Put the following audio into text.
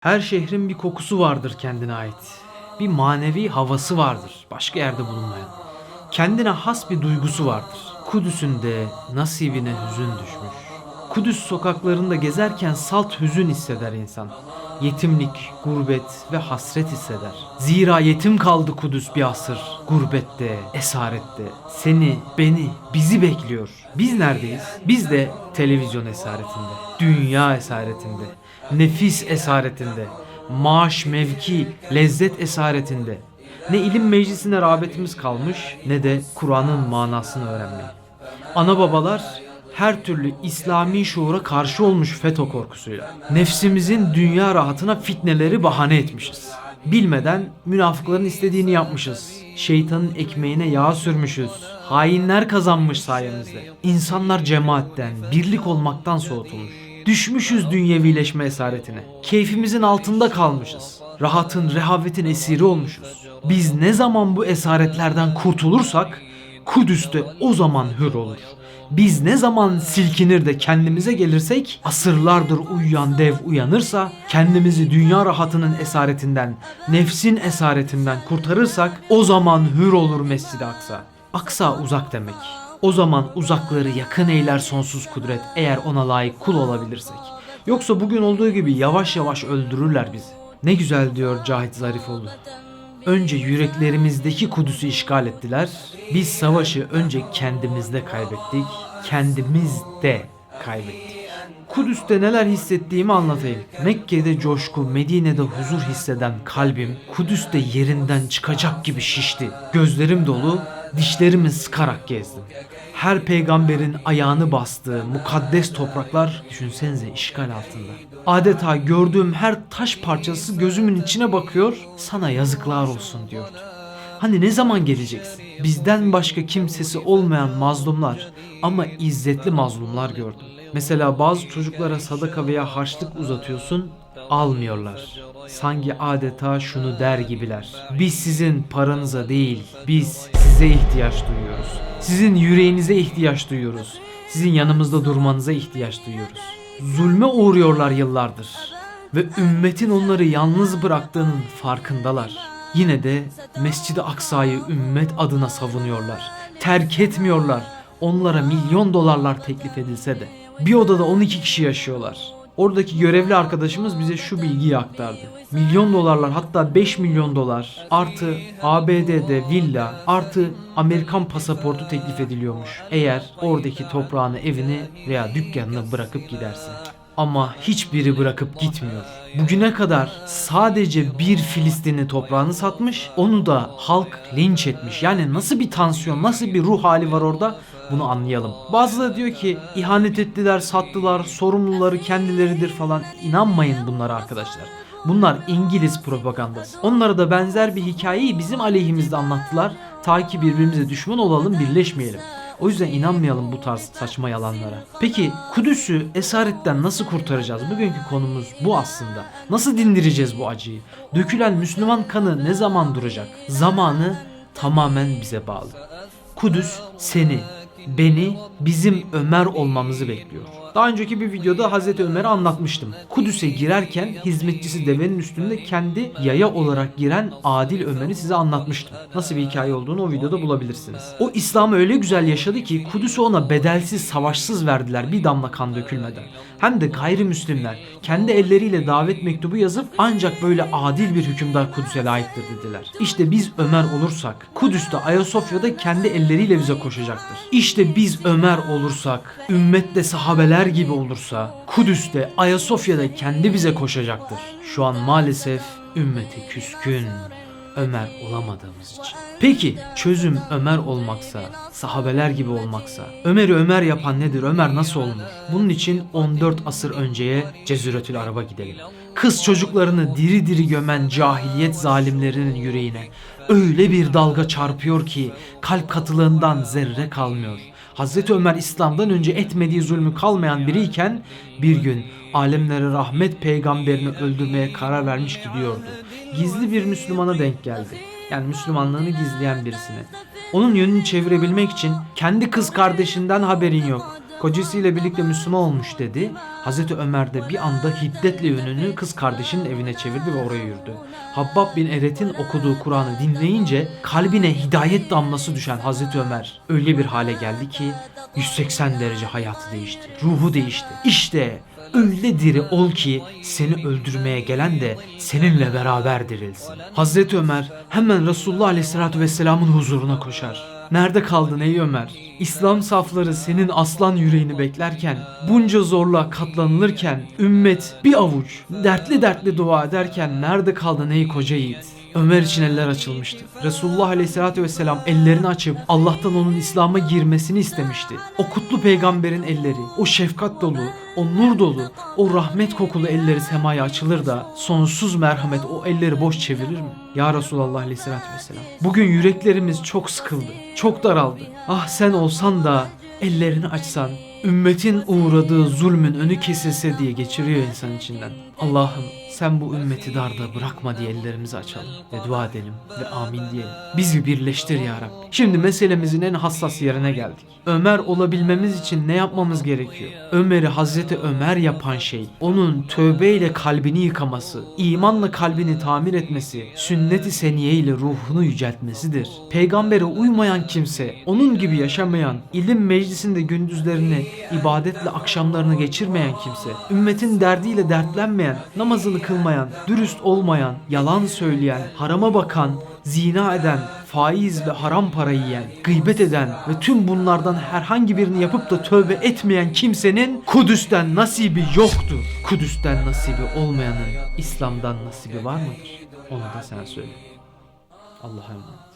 Her şehrin bir kokusu vardır kendine ait. Bir manevi havası vardır başka yerde bulunmayan. Kendine has bir duygusu vardır. Kudüs'ün de nasibine hüzün düşmüş. Kudüs sokaklarında gezerken salt hüzün hisseder insan. Yetimlik, gurbet ve hasret hisseder. Zira yetim kaldı Kudüs bir asır. Gurbette, esarette. Seni, beni, bizi bekliyor. Biz neredeyiz? Biz de televizyon esaretinde. Dünya esaretinde. Nefis esaretinde. Maaş, mevki, lezzet esaretinde. Ne ilim meclisine rağbetimiz kalmış ne de Kur'an'ın manasını öğrenmeye. Ana babalar her türlü İslami şuura karşı olmuş FETÖ korkusuyla. Nefsimizin dünya rahatına fitneleri bahane etmişiz. Bilmeden münafıkların istediğini yapmışız. Şeytanın ekmeğine yağ sürmüşüz. Hainler kazanmış sayemizde. İnsanlar cemaatten, birlik olmaktan soğutulmuş. Düşmüşüz dünyevileşme esaretine. Keyfimizin altında kalmışız. Rahatın, rehavetin esiri olmuşuz. Biz ne zaman bu esaretlerden kurtulursak Kudüs'te o zaman hür olur. Biz ne zaman silkinir de kendimize gelirsek, asırlardır uyuyan dev uyanırsa, kendimizi dünya rahatının esaretinden, nefsin esaretinden kurtarırsak, o zaman hür olur Mescid-i Aksa. Aksa uzak demek. O zaman uzakları yakın eyler sonsuz kudret eğer ona layık kul olabilirsek. Yoksa bugün olduğu gibi yavaş yavaş öldürürler bizi. Ne güzel diyor Cahit Zarifoğlu. Önce yüreklerimizdeki Kudüs'ü işgal ettiler. Biz savaşı önce kendimizde kaybettik. Kendimizde kaybettik. Kudüs'te neler hissettiğimi anlatayım. Mekke'de coşku, Medine'de huzur hisseden kalbim Kudüs'te yerinden çıkacak gibi şişti. Gözlerim dolu, dişlerimi sıkarak gezdim. Her peygamberin ayağını bastığı mukaddes topraklar düşünsenize işgal altında. Adeta gördüğüm her taş parçası gözümün içine bakıyor, sana yazıklar olsun diyordu. Hani ne zaman geleceksin? Bizden başka kimsesi olmayan mazlumlar ama izzetli mazlumlar gördüm. Mesela bazı çocuklara sadaka veya harçlık uzatıyorsun, almıyorlar. Sanki adeta şunu der gibiler. Biz sizin paranıza değil, biz size ihtiyaç duyuyoruz. Sizin yüreğinize ihtiyaç duyuyoruz. Sizin yanımızda durmanıza ihtiyaç duyuyoruz. Zulme uğruyorlar yıllardır ve ümmetin onları yalnız bıraktığının farkındalar. Yine de Mescid-i Aksa'yı ümmet adına savunuyorlar. Terk etmiyorlar. Onlara milyon dolarlar teklif edilse de. Bir odada 12 kişi yaşıyorlar. Oradaki görevli arkadaşımız bize şu bilgiyi aktardı. Milyon dolarlar hatta 5 milyon dolar artı ABD'de villa artı Amerikan pasaportu teklif ediliyormuş. Eğer oradaki toprağını, evini veya dükkanını bırakıp gidersin. Ama hiçbiri bırakıp gitmiyor. Bugüne kadar sadece bir Filistinli toprağını satmış, onu da halk linç etmiş. Yani nasıl bir tansiyon, nasıl bir ruh hali var orada bunu anlayalım. Bazıları diyor ki ihanet ettiler, sattılar, sorumluları kendileridir falan. İnanmayın bunlara arkadaşlar. Bunlar İngiliz propagandası. Onlara da benzer bir hikayeyi bizim aleyhimizde anlattılar. Ta ki birbirimize düşman olalım, birleşmeyelim. O yüzden inanmayalım bu tarz saçma yalanlara. Peki Kudüs'ü esaretten nasıl kurtaracağız? Bugünkü konumuz bu aslında. Nasıl dindireceğiz bu acıyı? Dökülen Müslüman kanı ne zaman duracak? Zamanı tamamen bize bağlı. Kudüs seni, beni, bizim Ömer olmamızı bekliyor. Daha önceki bir videoda Hazreti Ömer'i anlatmıştım. Kudüs'e girerken hizmetçisi devenin üstünde kendi yaya olarak giren Adil Ömer'i size anlatmıştım. Nasıl bir hikaye olduğunu o videoda bulabilirsiniz. O İslam'ı öyle güzel yaşadı ki Kudüs'ü ona bedelsiz, savaşsız verdiler bir damla kan dökülmeden. Hem de gayrimüslimler kendi elleriyle davet mektubu yazıp ancak böyle adil bir hükümdar Kudüs'e layıktır dediler. İşte biz Ömer olursak Kudüs'te Ayasofya'da kendi elleriyle bize koşacaktır. İşte biz Ömer olursak, ümmette sahabeler gibi olursa Kudüs'te Ayasofya'da kendi bize koşacaktır. Şu an maalesef ümmeti küskün. Ömer olamadığımız için. Peki çözüm Ömer olmaksa, sahabeler gibi olmaksa, Ömer'i Ömer yapan nedir? Ömer nasıl olunur? Bunun için 14 asır önceye Cezüretül Arab'a gidelim. Kız çocuklarını diri diri gömen cahiliyet zalimlerinin yüreğine öyle bir dalga çarpıyor ki kalp katılığından zerre kalmıyor. Hazreti Ömer İslam'dan önce etmediği zulmü kalmayan biriyken bir gün alemlere rahmet peygamberini öldürmeye karar vermiş gidiyordu. Gizli bir Müslümana denk geldi. Yani Müslümanlığını gizleyen birisine. Onun yönünü çevirebilmek için kendi kız kardeşinden haberin yok. Kocasıyla birlikte Müslüman olmuş dedi. Hazreti Ömer de bir anda hiddetle yönünü kız kardeşinin evine çevirdi ve oraya yürüdü. Habbab bin Eret'in okuduğu Kur'an'ı dinleyince kalbine hidayet damlası düşen Hazreti Ömer öyle bir hale geldi ki 180 derece hayatı değişti. Ruhu değişti. İşte öyle diri ol ki seni öldürmeye gelen de seninle beraber dirilsin. Hazreti Ömer hemen Resulullah Aleyhisselatü Vesselam'ın huzuruna koşar. Nerede kaldın ey Ömer? İslam safları senin aslan yüreğini beklerken, bunca zorluğa katlanılırken, ümmet bir avuç dertli dertli dua ederken nerede kaldın ey koca yiğit? Ömer için eller açılmıştı. Resulullah Aleyhisselatü Vesselam ellerini açıp Allah'tan onun İslam'a girmesini istemişti. O kutlu peygamberin elleri, o şefkat dolu, o nur dolu, o rahmet kokulu elleri semaya açılır da sonsuz merhamet o elleri boş çevirir mi? Ya Resulallah Aleyhisselatü Vesselam. Bugün yüreklerimiz çok sıkıldı, çok daraldı. Ah sen olsan da ellerini açsan, ümmetin uğradığı zulmün önü kesilse diye geçiriyor insan içinden. Allah'ım sen bu ümmeti darda bırakma diye ellerimizi açalım ve dua edelim ve amin diyelim. Bizi birleştir ya Rabbi. Şimdi meselemizin en hassas yerine geldik. Ömer olabilmemiz için ne yapmamız gerekiyor? Ömer'i Hazreti Ömer yapan şey onun tövbeyle kalbini yıkaması, imanla kalbini tamir etmesi, sünnet-i seniye ile ruhunu yüceltmesidir. Peygambere uymayan kimse, onun gibi yaşamayan, ilim meclisinde gündüzlerini, ibadetle akşamlarını geçirmeyen kimse, ümmetin derdiyle dertlenmeyen, namazını kılmayan, dürüst olmayan, yalan söyleyen, harama bakan, zina eden, faiz ve haram para yiyen, gıybet eden ve tüm bunlardan herhangi birini yapıp da tövbe etmeyen kimsenin Kudüs'ten nasibi yoktur. Kudüs'ten nasibi olmayanın İslam'dan nasibi var mıdır? Onu da sen söyle. Allah'a emanet.